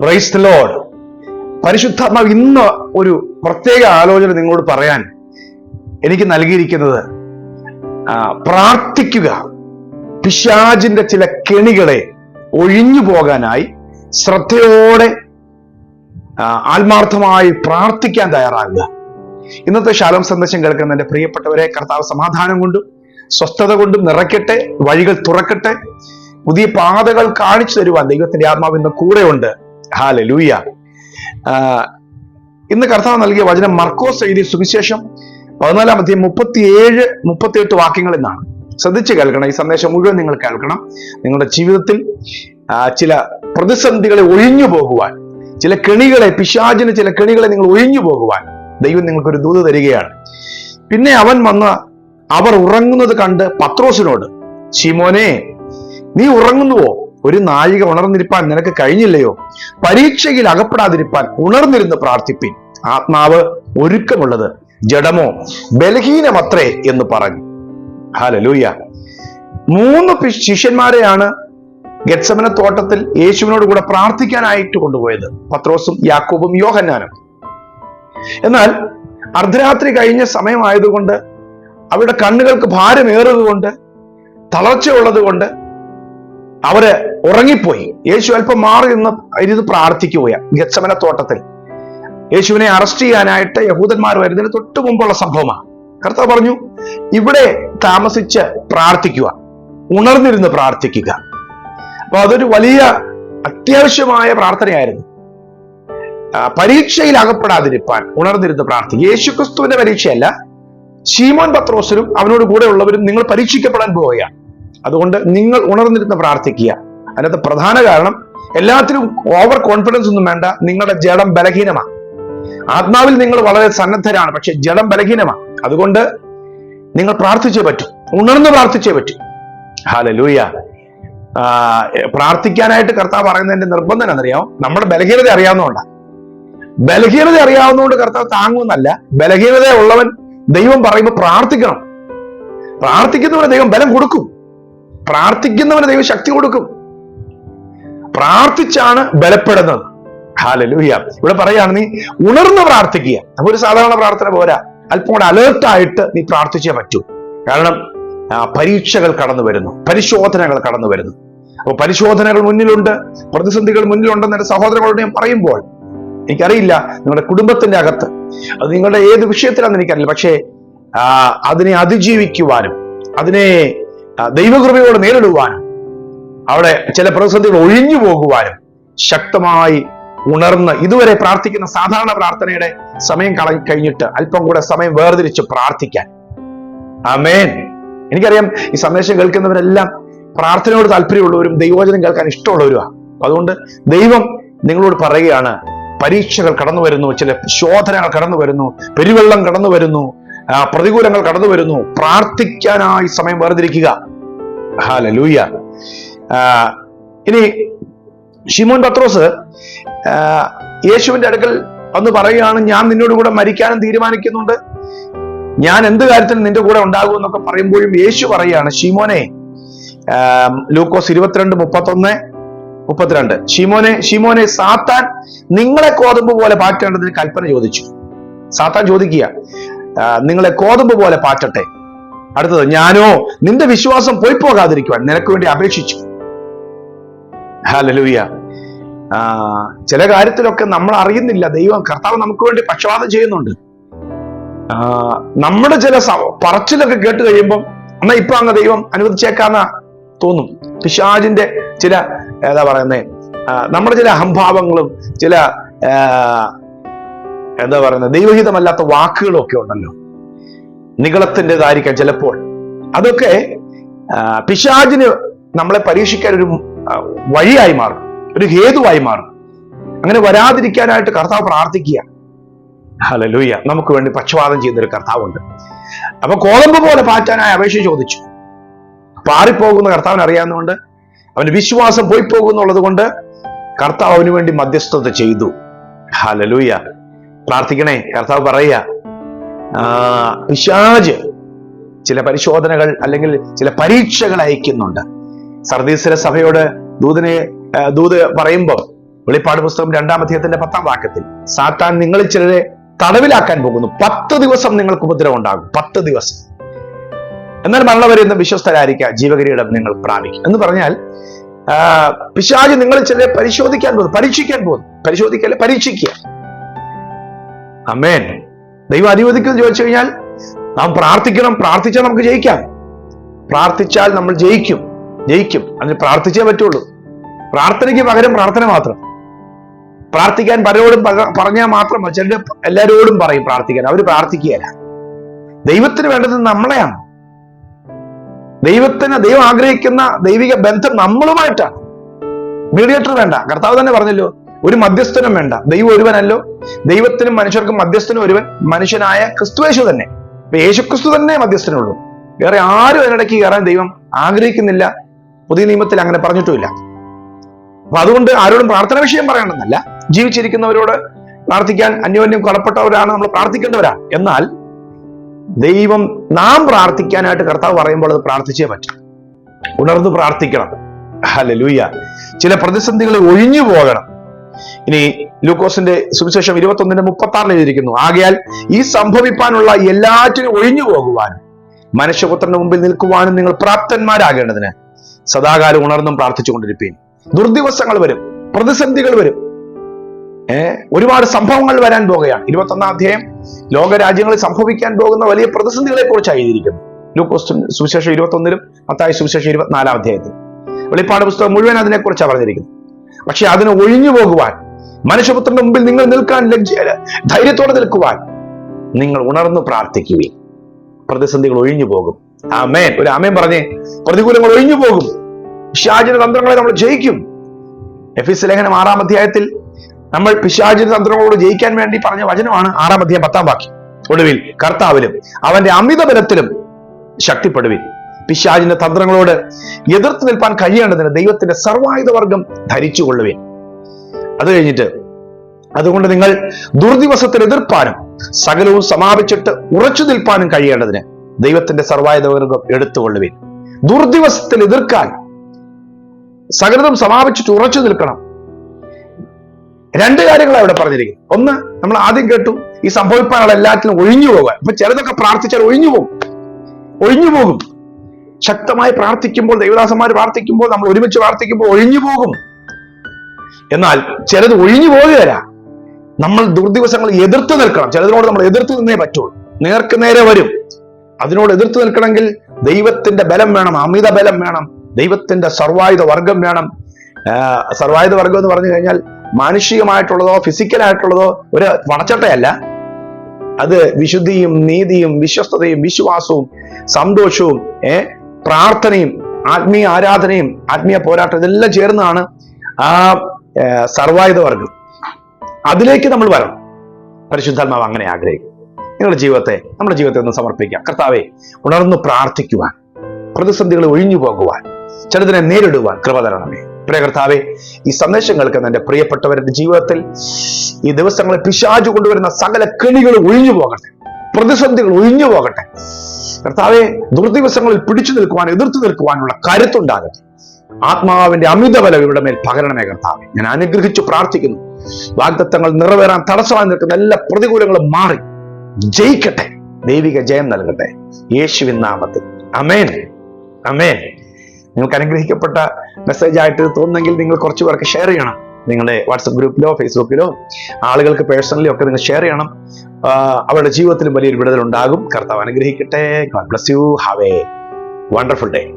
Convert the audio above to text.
Price load പരിശുദ്ധാത്മാവ് ഇന്ന് ഒരു പ്രത്യേക ആലോചന നിങ്ങളോട് പറയാൻ എനിക്ക് നൽകിയിരിക്കുന്നത് പ്രാർത്ഥിക്കുക. പിശാജിന്റെ ചില കെണികളെ ഒഴിഞ്ഞു പോകാനായി ശ്രദ്ധയോടെ ആത്മാർത്ഥമായി പ്രാർത്ഥിക്കാൻ തയ്യാറാകുക. ഇന്നത്തെ ശാലം സന്ദേശം കേൾക്കുന്ന എന്റെ പ്രിയപ്പെട്ടവരെ കർത്താവ് സമാധാനം കൊണ്ടും സ്വസ്ഥത കൊണ്ടും നിറയ്ക്കട്ടെ വഴികൾ തുറക്കട്ടെ. പുതിയ പാതകൾ കാണിച്ചു തരുവാൻ ദൈവത്തിന്റെ ആത്മാവ് ഇന്ന് കൂടെയുണ്ട്. ഹാല ലൂയ ഇന്ന് കർത്താവ് നൽകിയ വചനം മർക്കോസ് എഴുതിയ സുവിശേഷം പതിനാലാം അധ്യായം മുപ്പത്തിയേഴ് മുപ്പത്തിയെട്ട് വാക്യങ്ങളിൽ നിന്നാണ് ശ്രദ്ധിച്ച് കേൾക്കണം ഈ സന്ദേശം മുഴുവൻ നിങ്ങൾ കേൾക്കണം. നിങ്ങളുടെ ജീവിതത്തിൽ ചില പ്രതിസന്ധികളെ ഒഴിഞ്ഞു പോകുവാൻ ചില കെണികളെ പിശാചിന് ചില കെണികളെ നിങ്ങൾ ഒഴിഞ്ഞു പോകുവാൻ ദൈവം നിങ്ങൾക്കൊരു ദൂത് തരികയാണ്. പിന്നെ അവൻ വന്ന് അവർ ഉറങ്ങുന്നത് കണ്ട് പത്രോസിനോട് ശിമോനെ നീ ഉറങ്ങുന്നുവോ? ഒരു നാഴിക ഉണർന്നിരിപ്പാൻ നിനക്ക് കഴിഞ്ഞില്ലയോ? പരീക്ഷയിൽ അകപ്പെടാതിരിപ്പാൻ ഉണർന്നിരുന്ന് പ്രാർത്ഥിപ്പിൻ. ആത്മാവ് ഒരുക്കമുള്ളത് ജഡമോ ബലഹീനമത്രേ എന്ന് പറഞ്ഞു. ഹാലലൂയ മൂന്ന് ശിഷ്യന്മാരെയാണ് ഗത്സമന തോട്ടത്തിൽ യേശുവിനോട് കൂടെ പ്രാർത്ഥിക്കാനായിട്ട് കൊണ്ടുപോയത്. പത്രോസും യാക്കോബും യോഹന്നാനും. എന്നാൽ അർദ്ധരാത്രി കഴിഞ്ഞ സമയമായതുകൊണ്ട് അവരുടെ കണ്ണുകൾക്ക് ഭാരമേറുകൊണ്ട് തളർച്ചയുള്ളത് കൊണ്ട് അവർ ഉറങ്ങിപ്പോയി. യേശു അല്പം മാറി നിന്ന് ഇരുന്ന് പ്രാർത്ഥിക്കുകയാണ് ഗച്ചമന തോട്ടത്തിൽ. യേശുവിനെ അറസ്റ്റ് ചെയ്യാനായിട്ട് യഹൂദന്മാർ വരുന്നതിന് തൊട്ടു മുമ്പുള്ള സംഭവമാണ്. കർത്താവ് പറഞ്ഞു ഇവിടെ താമസിച്ച് പ്രാർത്ഥിക്കുക ഉണർന്നിരുന്ന് പ്രാർത്ഥിക്കുക. അപ്പൊ അതൊരു വലിയ അത്യാവശ്യമായ പ്രാർത്ഥനയായിരുന്നു. പരീക്ഷയിൽ അകപ്പെടാതിരിപ്പാൻ ഉണർന്നിരുന്ന് പ്രാർത്ഥിക്കുക. യേശു ക്രിസ്തുവിന്റെ പരീക്ഷയല്ല ശീമോൻ പത്രോസിനും അവനോട് കൂടെ ഉള്ളവരും നിങ്ങൾ പരീക്ഷിക്കപ്പെടാൻ പോവുകയാണ്. അതുകൊണ്ട് നിങ്ങൾ ഉണർന്നിരുന്ന് പ്രാർത്ഥിക്കുക. അതിനകത്ത് പ്രധാന കാരണം എല്ലാത്തിനും ഓവർ കോൺഫിഡൻസ് ഒന്നും വേണ്ട. നിങ്ങളുടെ ജഡം ബലഹീനമാണ് ആത്മാവിൽ നിങ്ങൾ വളരെ സന്നദ്ധരാണ് പക്ഷെ ജഡം ബലഹീനമാണ് അതുകൊണ്ട് നിങ്ങൾ പ്രാർത്ഥിച്ചേ പറ്റൂ. ഉണർന്ന് പ്രാർത്ഥിച്ചേ പറ്റൂ. ഹാലലൂയ പ്രാർത്ഥിക്കാനായിട്ട് കർത്താവ് പറയുന്നതിന്റെ നിർബന്ധം എന്നറിയാമോ നമ്മുടെ ബലഹീനത അറിയാവുന്നതുകൊണ്ടാണ് ബലഹീനത അറിയാവുന്നതുകൊണ്ട് കർത്താവ് താങ്ങുമെന്നല്ല ബലഹീനത ഉള്ളവൻ ദൈവം പറയുമ്പോൾ പ്രാർത്ഥിക്കണം. പ്രാർത്ഥിക്കുന്നവരെ ദൈവം ബലം കൊടുക്കും. പ്രാർത്ഥിക്കുന്നവന് ദൈവം ശക്തി കൊടുക്കും. പ്രാർത്ഥിച്ചാണ് ബലപ്പെടുന്നത്. ഹാലലൂഹ്യ ഇവിടെ പറയാണ് നീ ഉണർന്ന് പ്രാർത്ഥിക്കുക. അപ്പൊ ഒരു സാധാരണ പ്രാർത്ഥന പോരാ. അല്പം കൂടെ അലേർട്ടായിട്ട് നീ പ്രാർത്ഥിച്ചേ പറ്റൂ. കാരണം പരീക്ഷകൾ കടന്നു വരുന്നു. പരിശോധനകൾ കടന്നു വരുന്നു. അപ്പൊ പരിശോധനകൾ മുന്നിലുണ്ട്. പ്രതിസന്ധികൾ മുന്നിലുണ്ടെന്ന് എന്റെ സഹോദരങ്ങളോട് ഞാൻ പറയുമ്പോൾ എനിക്കറിയില്ല നിങ്ങളുടെ കുടുംബത്തിന്റെ അകത്ത്. അത് നിങ്ങളുടെ ഏത് വിഷയത്തിലാണെന്ന് എനിക്കറിയില്ല. പക്ഷേ അതിനെ അതിജീവിക്കുവാനും അതിനെ ദൈവകൃപയോട് നേരിടുവാനും അവിടെ ചില പ്രതിസന്ധികൾ ഒഴിഞ്ഞു പോകുവാനും ശക്തമായി ഉണർന്ന് ഇതുവരെ പ്രാർത്ഥിക്കുന്ന സാധാരണ പ്രാർത്ഥനയുടെ സമയം കള കഴിഞ്ഞിട്ട് അല്പം കൂടെ സമയം വേർതിരിച്ച് പ്രാർത്ഥിക്കാൻ. അമേൻ എനിക്കറിയാം ഈ സന്ദേശം കേൾക്കുന്നവരെല്ലാം പ്രാർത്ഥനയോട് താല്പര്യമുള്ളവരും ദൈവവചനം കേൾക്കാൻ ഇഷ്ടമുള്ളവരുമാണ് അതുകൊണ്ട് ദൈവം നിങ്ങളോട് പറയുകയാണ് പരീക്ഷകൾ കടന്നു വരുന്നു ചില ശോധനകൾ കടന്നു വരുന്നു പെരുവെള്ളം കടന്നു വരുന്നു പ്രതികൂലങ്ങൾ കടന്നു വരുന്നു. പ്രാർത്ഥിക്കാനായി സമയം വേർതിരിക്കുക. ആ, ഇനി ഷിമോൻ പത്രോസ് യേശുവിന്റെ അടുക്കൽ വന്ന് പറയുകയാണ് ഞാൻ നിന്നോട് കൂടെ മരിക്കാനും തീരുമാനിക്കുന്നുണ്ട്. ഞാൻ എന്ത് കാര്യത്തിനും നിന്റെ കൂടെ ഉണ്ടാകും എന്നൊക്കെ പറയുമ്പോഴും യേശു പറയുകയാണ് ഷിമോനെ ലൂക്കോസ് ഇരുപത്തിരണ്ട് മുപ്പത്തൊന്ന് മുപ്പത്തിരണ്ട്. ഷിമോനെ ഷിമോനെ സാത്താൻ നിങ്ങളെ കോതമ്പ് പോലെ പാറ്റേണ്ടതിന് കൽപ്പന ചോദിച്ചു. സാത്താൻ ചോദിക്കുക നിങ്ങളെ കോതമ്പ് പോലെ പാറ്റട്ടെ. അടുത്തത് ഞാനോ നിന്റെ വിശ്വാസം പോയി പോകാതിരിക്കുവാൻ നിനക്ക് വേണ്ടി അപേക്ഷിച്ചു. ഹാലലൂയ ചില കാര്യത്തിലൊക്കെ നമ്മൾ അറിയുന്നില്ല. ദൈവം കർത്താവ് നമുക്ക് വേണ്ടി പക്ഷപാതം ചെയ്യുന്നുണ്ട്. നമ്മുടെ ചില പറച്ചിലൊക്കെ കേട്ട് കഴിയുമ്പം എന്നാ ഇപ്പൊ അങ്ങ് ദൈവം അനുവദിച്ചേക്കാന്ന തോന്നും. പിശാജിന്റെ ചില ഏതാ പറയുന്നേ? നമ്മുടെ ചില അഹംഭാവങ്ങളും ചില എന്താ പറയുന്നത്? ദൈവഹിതമല്ലാത്ത വാക്കുകളൊക്കെ ഉണ്ടല്ലോ. നികളത്തിന്റെതായിരിക്കാം ചിലപ്പോൾ. അതൊക്കെ പിശാജിന് നമ്മളെ പരീക്ഷിക്കാൻ ഒരു വഴിയായി മാറും. ഒരു ഹേതുവായി മാറും. അങ്ങനെ വരാതിരിക്കാനായിട്ട് കർത്താവ് പ്രാർത്ഥിക്കുക. ഹലലൂയ നമുക്ക് വേണ്ടി പക്ഷപാതം ചെയ്യുന്നൊരു കർത്താവുണ്ട്. അപ്പൊ കോളമ്പ് പോലെ പാറ്റാനായി അപേക്ഷ ചോദിച്ചു. പാറിപ്പോകുന്ന കർത്താവിന് അറിയാവുന്നതുകൊണ്ട് അവന് വിശ്വാസം പോയി പോകുന്നുള്ളത് കൊണ്ട് കർത്താവ് അവന് വേണ്ടി മധ്യസ്ഥത ചെയ്തു. ഹലലൂയ പ്രാർത്ഥിക്കണേ. കർത്താവ് പറയുക പിശാജ് ചില പരിശോധനകൾ അല്ലെങ്കിൽ ചില പരീക്ഷകൾ അയക്കുന്നുണ്ട്. സർദീസിലെ സഭയോട് ദൂതനെ ദൂത് പറയുമ്പോൾ വെളിപ്പാട് പുസ്തകം രണ്ടാം അധ്യായത്തിന്റെ പത്താം വാക്യത്തിൽ സാത്താൻ നിങ്ങളിൽ ചിലരെ തടവിലാക്കാൻ പോകുന്നു. പത്ത് ദിവസം നിങ്ങൾക്ക് ഉപദ്രവം ഉണ്ടാകും. പത്ത് ദിവസം. എന്നാൽ മരണവരെന്ന് വിശ്വസ്തരായിരിക്കുക ജീവകിരീടം നിങ്ങൾ പ്രാപിക്കും. എന്ന് പറഞ്ഞാൽ പിശാജ് നിങ്ങൾ ചിലരെ പരിശോധിക്കാൻ പോകുന്നു പരീക്ഷിക്കാൻ പോകുന്നു. പരിശോധിക്കല്ല പരീക്ഷിക്കുക. അമ്മേൻ ദൈവം അധിപതിക്കും ചോദിച്ചു കഴിഞ്ഞാൽ നാം പ്രാർത്ഥിക്കണം പ്രാർത്ഥിച്ചാൽ നമുക്ക് ജയിക്കാം. പ്രാർത്ഥിച്ചാൽ നമ്മൾ ജയിക്കും ജയിക്കും. അതിന് പ്രാർത്ഥിച്ചേ പറ്റുള്ളൂ. പ്രാർത്ഥനയ്ക്ക് പകരം പ്രാർത്ഥന മാത്രം. പ്രാർത്ഥിക്കാൻ പലരോടും പറഞ്ഞാൽ മാത്രം ചിലർ എല്ലാവരോടും പറയും പ്രാർത്ഥിക്കാൻ. അവർ പ്രാർത്ഥിക്കുകയല്ല. ദൈവത്തിന് വേണ്ടത് നമ്മളെയാണ്. ദൈവത്തിന് ദൈവം ആഗ്രഹിക്കുന്ന ദൈവിക ബന്ധം നമ്മളുമായിട്ടാണ്. മീഡിയേറ്റർ വേണ്ട. കർത്താവ് തന്നെ പറഞ്ഞല്ലോ ഒരു മധ്യസ്ഥനും വേണ്ട. ദൈവം ഒരുവനല്ലോ. ദൈവത്തിനും മനുഷ്യർക്കും മധ്യസ്ഥനും ഒരുവൻ മനുഷ്യനായ ക്രിസ്തുവേശു തന്നെ. ഇപ്പൊ യേശുക്രിസ്തു തന്നെ മധ്യസ്ഥനുള്ളൂ. വേറെ ആരും അതിനിടയ്ക്ക് കയറാൻ ദൈവം ആഗ്രഹിക്കുന്നില്ല. പുതിയ നിയമത്തിൽ അങ്ങനെ പറഞ്ഞിട്ടുമില്ല. അപ്പൊ അതുകൊണ്ട് ആരോടും പ്രാർത്ഥന വിഷയം പറയണമെന്നല്ല ജീവിച്ചിരിക്കുന്നവരോട് പ്രാർത്ഥിക്കാൻ അന്യോന്യം കടപ്പെട്ടവരാണ് നമ്മൾ പ്രാർത്ഥിക്കേണ്ടവരാ. എന്നാൽ ദൈവം നാം പ്രാർത്ഥിക്കാനായിട്ട് കർത്താവ് പറയുമ്പോൾ അത് പ്രാർത്ഥിച്ചേ പറ്റും. ഉണർന്ന് പ്രാർത്ഥിക്കണം. ഹലലൂയ ചില പ്രതിസന്ധികളെ ഒഴിഞ്ഞു പോകണം ഇനി ലൂക്കോസിന്റെ സുവിശേഷം ഇരുപത്തി ഒന്നിന്റെ മുപ്പത്തി ആറിൽ എഴുതിയിരിക്കുന്നു ആകയാൽ ഈ സംഭവിപ്പാനുള്ള എല്ലാറ്റിനും ഒഴിഞ്ഞു പോകുവാനും മനുഷ്യപുത്രന്റെ മുമ്പിൽ നിൽക്കുവാനും നിങ്ങൾ പ്രാപ്തന്മാരാകേണ്ടതിന് സദാകാലം ഉണർന്നും പ്രാർത്ഥിച്ചുകൊണ്ടിരിപ്പീൻ. ദുർദിവസങ്ങൾ വരും പ്രതിസന്ധികൾ വരും. ഏർ ഒരുപാട് സംഭവങ്ങൾ വരാൻ പോകുകയാണ്. ഇരുപത്തി ഒന്നാം അധ്യായം ലോകരാജ്യങ്ങളിൽ സംഭവിക്കാൻ പോകുന്ന വലിയ പ്രതിസന്ധികളെ കുറിച്ചാണ് എഴുതിയിരിക്കുന്നത്. ലൂക്കോസ് സുവിശേഷം ഇരുപത്തി ഒന്നിലും മത്തായി സുവിശേഷം ഇരുപത്തിനാലാം അധ്യായത്തിൽ വെളിപ്പാട് പുസ്തകം മുഴുവൻ അതിനെക്കുറിച്ചാണ് പറഞ്ഞിരിക്കുന്നത്. പക്ഷെ അതിന് ഒഴിഞ്ഞു പോകുവാൻ മനുഷ്യപുത്രന്റെ മുമ്പിൽ നിങ്ങൾ നിൽക്കാൻ ലജ്ജ ധൈര്യത്തോടെ നിൽക്കുവാൻ നിങ്ങൾ ഉണർന്നു പ്രാർത്ഥിക്കുകയും പ്രതിസന്ധികൾ ഒഴിഞ്ഞു പോകും. ആമേൻ. ഒരു ആമേൻ പറഞ്ഞേ. പ്രതികൂലങ്ങൾ ഒഴിഞ്ഞു പോകും. പിശാചിന്റെ തന്ത്രങ്ങളെ നമ്മൾ ജയിക്കും. എഫിസ് ലേഖനം ആറാം അധ്യായത്തിൽ നമ്മൾ പിശാചിന്റെ തന്ത്രങ്ങളോട് ജയിക്കാൻ വേണ്ടി പറഞ്ഞ വചനമാണ് ആറാം അധ്യായം പത്താം വാക്യം. ഒടുവിൽ കർത്താവിലും അവന്റെ അമിത ബലത്തിലും ശക്തിപ്പെടുവിൻ. പിശാചിന്റെ തന്ത്രങ്ങളോട് എതിർത്ത് നിൽപ്പാൻ കഴിയേണ്ടതിന് ദൈവത്തിന്റെ സർവായുധ വർഗം ധരിച്ചുകൊള്ളുവിൻ. അത് കഴിഞ്ഞിട്ട് അതുകൊണ്ട് നിങ്ങൾ ദുർദിവസത്തിൽ എതിർപ്പാനും സകലവും സമാപിച്ചിട്ട് ഉറച്ചു നിൽപ്പാനും കഴിയേണ്ടതിന് ദൈവത്തിന്റെ സർവായുധവർഗം എടുത്തുകൊള്ളുവിൻ. ദുർദിവസത്തിൽ എതിർക്കാൻ സകലതും സമാപിച്ചിട്ട് ഉറച്ചു നിൽക്കണം. രണ്ട് കാര്യങ്ങളാണ് ഇവിടെ പറഞ്ഞിരിക്കുന്നത്. ഒന്ന് നമ്മൾ ആദ്യം കേട്ടു ഈ സംഭവിപ്പാനുള്ള എല്ലാറ്റിനും ഒഴിഞ്ഞു പോകാൻ ഇപ്പൊ ചിലതൊക്കെ പ്രാർത്ഥിച്ചാൽ ഒഴിഞ്ഞു പോകും. ഒഴിഞ്ഞു പോകും. ശക്തമായി പ്രാർത്ഥിക്കുമ്പോൾ ദൈവദാസന്മാർ പ്രാർത്ഥിക്കുമ്പോൾ നമ്മൾ ഒരുമിച്ച് പ്രാർത്ഥിക്കുമ്പോൾ ഒഴിഞ്ഞു പോകും. എന്നാൽ ചിലത് ഒഴിഞ്ഞു പോകുകയല്ല നമ്മൾ ദുർദിവസങ്ങൾ എതിർത്ത് നിൽക്കണം. ചിലതിനോട് നമ്മൾ എതിർത്ത് നിന്നേ പറ്റുള്ളൂ. നേർക്ക് നേരെ വരും. അതിനോട് എതിർത്ത് നിൽക്കണമെങ്കിൽ ദൈവത്തിന്റെ ബലം വേണം അമിത ബലം വേണം ദൈവത്തിന്റെ സർവായുധ വർഗം വേണം. സർവായുധ വർഗം എന്ന് പറഞ്ഞു കഴിഞ്ഞാൽ മാനുഷികമായിട്ടുള്ളതോ ഫിസിക്കലായിട്ടുള്ളതോ ഒരു വണച്ചട്ടയല്ല അത് വിശുദ്ധിയും നീതിയും വിശ്വസ്തതയും വിശ്വാസവും സന്തോഷവും ഏ പ്രാർത്ഥനയും ആത്മീയ ആരാധനയും ആത്മീയ പോരാട്ടം ഇതെല്ലാം ചേർന്നാണ് ആ സർവായുധ വർഗം. അതിലേക്ക് നമ്മൾ വരണം. പരിശുദ്ധാത്മാവ് അങ്ങനെ ആഗ്രഹിക്കും നിങ്ങളുടെ ജീവിതത്തെ നമ്മുടെ ജീവിതത്തെ ഒന്ന് സമർപ്പിക്കാം. കർത്താവെ ഉണർന്ന് പ്രാർത്ഥിക്കുവാൻ പ്രതിസന്ധികൾ ഒഴിഞ്ഞു പോകുവാൻ ചിലതിനെ നേരിടുവാൻ കൃപ തരണമേ. പ്രിയ കർത്താവെ ഈ സന്ദേശങ്ങൾ കേൾക്കുന്ന പ്രിയപ്പെട്ടവരുടെ ജീവിതത്തിൽ ഈ ദിവസങ്ങളെ പിശാചു കൊണ്ടുവരുന്ന സകല കെണികൾ ഒഴിഞ്ഞു പോകട്ടെ. പ്രതിസന്ധികൾ ഒഴിഞ്ഞു പോകട്ടെ. കർത്താവെ ദുർദിവസങ്ങളിൽ പിടിച്ചു നിൽക്കുവാൻ എതിർത്തു നിൽക്കുവാനുള്ള കരുത്തുണ്ടാകട്ടെ. ആത്മാവിന്റെ അമിതബലം ഇവിടെ മേൽ പകരണമേ കർത്താവ്. ഞാൻ അനുഗ്രഹിച്ചു പ്രാർത്ഥിക്കുന്നു. വാഗ്ദത്തങ്ങൾ നിറവേറാൻ തടസ്സമായി നിൽക്കുന്ന എല്ലാ പ്രതികൂലങ്ങളും മാറി. ജയിക്കട്ടെ. ദൈവിക ജയം നൽകട്ടെ. യേശുവിൻ നാമത്തിൽ. അമേൻ അമേൻ നിങ്ങൾക്ക് അനുഗ്രഹിക്കപ്പെട്ട മെസ്സേജ് ആയിട്ട് തോന്നുന്നെങ്കിൽ നിങ്ങൾ കുറച്ച് പേർക്ക് ഷെയർ ചെയ്യണം. നിങ്ങളുടെ വാട്സപ്പ് ഗ്രൂപ്പിലോ ഫേസ്ബുക്കിലോ ആളുകൾക്ക് പേഴ്സണലി ഒക്കെ നിങ്ങൾ ഷെയർ ചെയ്യണം. അവരുടെ ജീവിതത്തിലും വലിയൊരു വിടുതൽ ഉണ്ടാകും. കർത്താവ് അനുഗ്രഹിക്കട്ടെ. God bless you have a wonderful day